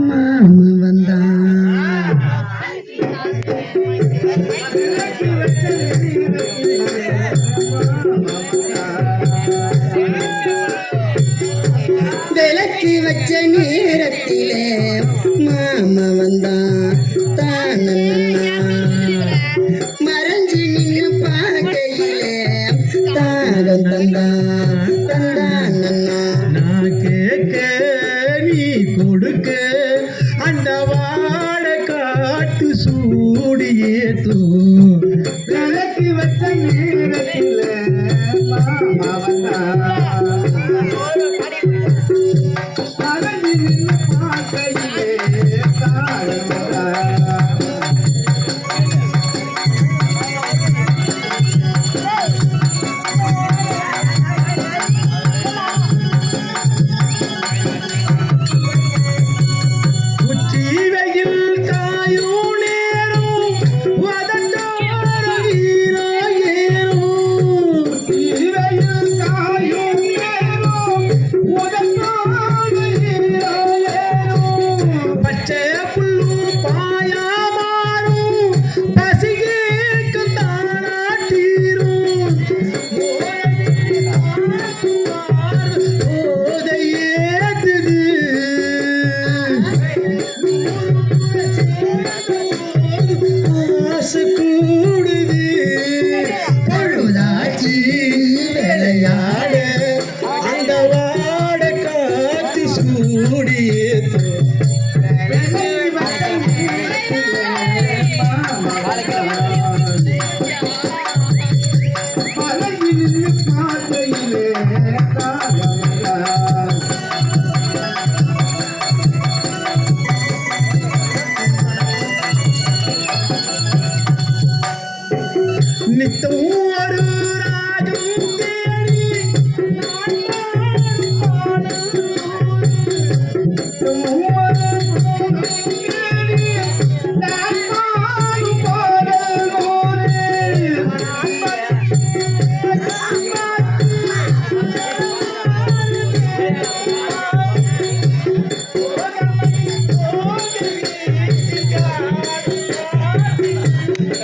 மாமா வந்தான் விளக்கி வச்ச நேரத்திலே மாமா வந்தான். முழுக்க அந்த வாழ காட்டு சூடியே தூக்கி வச்ச நேரத்தில் பார்க்கையிலே Oh,